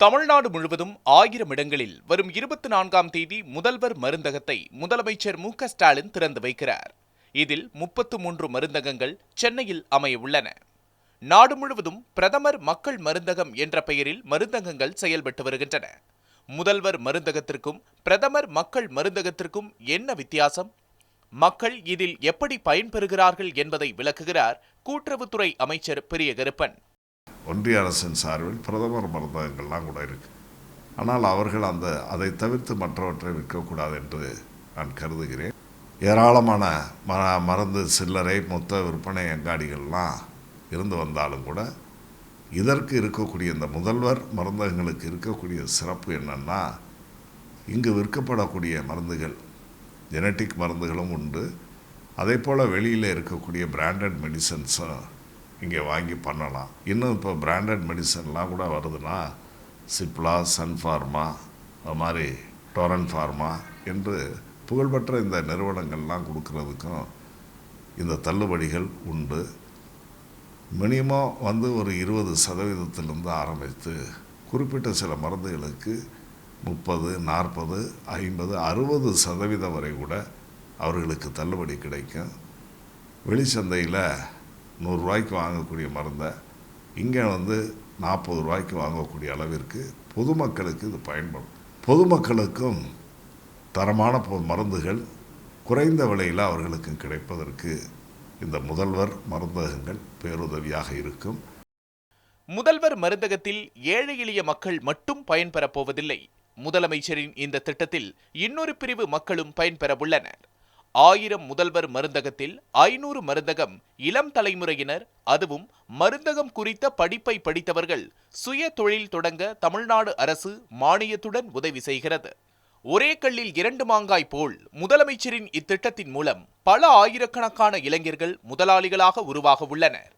தமிழ்நாடு முழுவதும் ஆயிரம் இடங்களில் வரும் இருபத்தி நான்காம் தேதி முதல்வர் மருந்தகத்தை முதலமைச்சர் மு ஸ்டாலின் திறந்து வைக்கிறார். இதில் முப்பத்து மூன்று மருந்தகங்கள் சென்னையில் அமைய உள்ளன. நாடு முழுவதும் பிரதமர் மக்கள் மருந்தகம் என்ற பெயரில் மருந்தகங்கள் செயல்பட்டு வருகின்றன. முதல்வர் மருந்தகத்திற்கும் பிரதமர் மக்கள் மருந்தகத்திற்கும் என்ன வித்தியாசம்? மக்கள் இதில் எப்படி பயன்பெறுகிறார்கள் என்பதை விளக்குகிறார் கூட்டுறவுத்துறை அமைச்சர் பெரிய கருப்பன் ஒன்றிய அரசின் சார்பில் பிரதமர் மருந்தகங்கள்லாம் கூட இருக்குது ஆனால் அவர்கள் அந்த அதை தவிர்த்து மற்றவற்றை விற்கக்கூடாது என்று நான் கருதுகிறேன். ஏராளமான ம மருந்து சில்லறை மொத்த விற்பனை அங்காடிகள்லாம் இருந்து வந்தாலும் கூட இதற்கு இருக்கக்கூடிய இந்த முதல்வர் மருந்தகங்களுக்கு இருக்கக்கூடிய சிறப்பு என்னென்னா இங்கு விற்கப்படக்கூடிய மருந்துகள் ஜெனட்டிக் மருந்துகளும் உண்டு. அதே போல் வெளியில் இருக்கக்கூடிய பிராண்டட் மெடிசன்ஸும் இங்கே வாங்கி பண்ணலாம். இன்னும் இப்போ பிராண்டட் மெடிசன்லாம் கூட வருதுன்னா சிப்லா சன் ஃபார்மா அது மாதிரி டோரன் ஃபார்மா என்று புகழ்பெற்ற இந்த நிறுவனங்கள்லாம் கொடுக்கறதுக்கும் இந்த தள்ளுபடிகள் உண்டு. மினிமம் வந்து ஒரு இருபது சதவீதத்திலிருந்து ஆரம்பித்து குறிப்பிட்ட சில மருந்துகளுக்கு முப்பது நாற்பது ஐம்பது அறுபது சதவீதம் வரை கூட அவர்களுக்கு தள்ளுபடி கிடைக்கும். வெளிச்சந்தையில் நூறுரூவாய்க்கு வாங்கக்கூடிய மருந்தை இங்கே வந்து நாற்பது ரூபாய்க்கு வாங்கக்கூடிய அளவிற்கு பொதுமக்களுக்கு இது பயன்படும். பொதுமக்களுக்கும் தரமான பொ- மருந்துகள் குறைந்த விலையில் அவர்களுக்கு கிடைப்பதற்கு இந்த முதல்வர் மருந்தகங்கள் பேருதவியாக இருக்கும். முதல்வர் மருந்தகத்தில் ஏழை எளிய மக்கள் மட்டும் பயன்பெறப் போவதில்லை. முதலமைச்சரின் இந்த திட்டத்தில் இன்னொரு பிரிவு மக்களும் பயன்பெற உள்ளனர் ஆயிரம் முதல்வர் மருந்தகத்தில் ஐநூறு மருந்தகம் இளம் தலைமுறையினர் அதுவும் மருந்தகம் குறித்த படிப்பை படித்தவர்கள் சுய தொழில் தொடங்க தமிழ்நாடு அரசு மானியத்துடன் உதவி செய்கிறது. ஒரே கல்லில் இரண்டு மாங்காய் போல் முதலமைச்சரின் இத்திட்டத்தின் மூலம் பல ஆயிரக்கணக்கான இளைஞர்கள் முதலாளிகளாக உருவாக உள்ளனர்.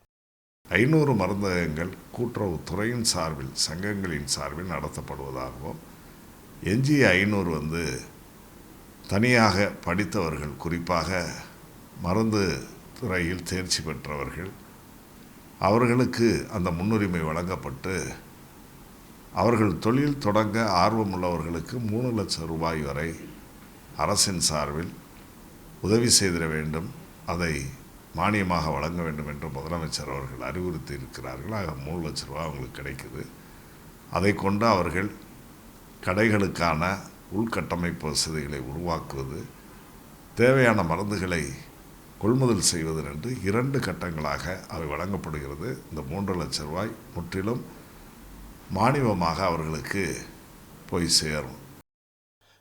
ஐநூறு மருந்தகங்கள் கூட்டுறவுத்துறையின் சார்பில் சங்கங்களின் சார்பில் நடத்தப்படுவதாகவும் எஞ்சிய ஐநூறு வந்து தனியாக படித்தவர்கள் குறிப்பாக மருந்து துறையில் தேர்ச்சி பெற்றவர்கள் அவர்களுக்கு அந்த முன்னுரிமை வழங்கப்பட்டு அவர்கள் தொழில் தொடங்க ஆர்வமுள்ளவர்களுக்கு மூணு லட்சம் ரூபாய் வரை அரசின் சார்பில் உதவி செய்திட வேண்டும். அதை மானியமாக வழங்க வேண்டும் என்று முதலமைச்சர் அவர்கள் அறிவுறுத்தி இருக்கிறார்கள் ஆக மூணு லட்ச ரூபா அவங்களுக்கு கிடைக்குது. அதை கொண்டு அவர்கள் கடைகளுக்கான உள்கட்டமைப்பு வசதிகளை உருவாக்குவது தேவையான மருந்துகளை கொள்முதல் செய்வது என்று இரண்டு கட்டங்களாக அவை வழங்கப்படுகிறது. இந்த மூன்று லட்ச ரூபாய் முற்றிலும் மானியமாக அவர்களுக்கு போய் சேரும்.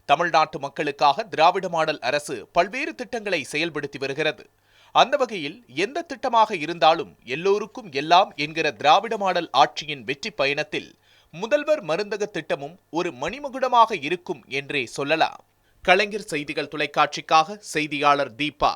தமிழ்நாட்டு மக்களுக்காக திராவிட மாடல் அரசு பல்வேறு திட்டங்களை செயல்படுத்தி வருகிறது. அந்த வகையில் எந்த திட்டமாக இருந்தாலும் எல்லோருக்கும் எல்லாம் என்கிற திராவிட மாடல் ஆட்சியின் வெற்றி பயணத்தில் முதல்வர் மருந்தக திட்டமும் ஒரு மணிமகுடமாக இருக்கும் என்றே சொல்லலாம். கலைஞர் செய்திகள் தொலைக்காட்சிக்காக செய்தியாளர் தீபா.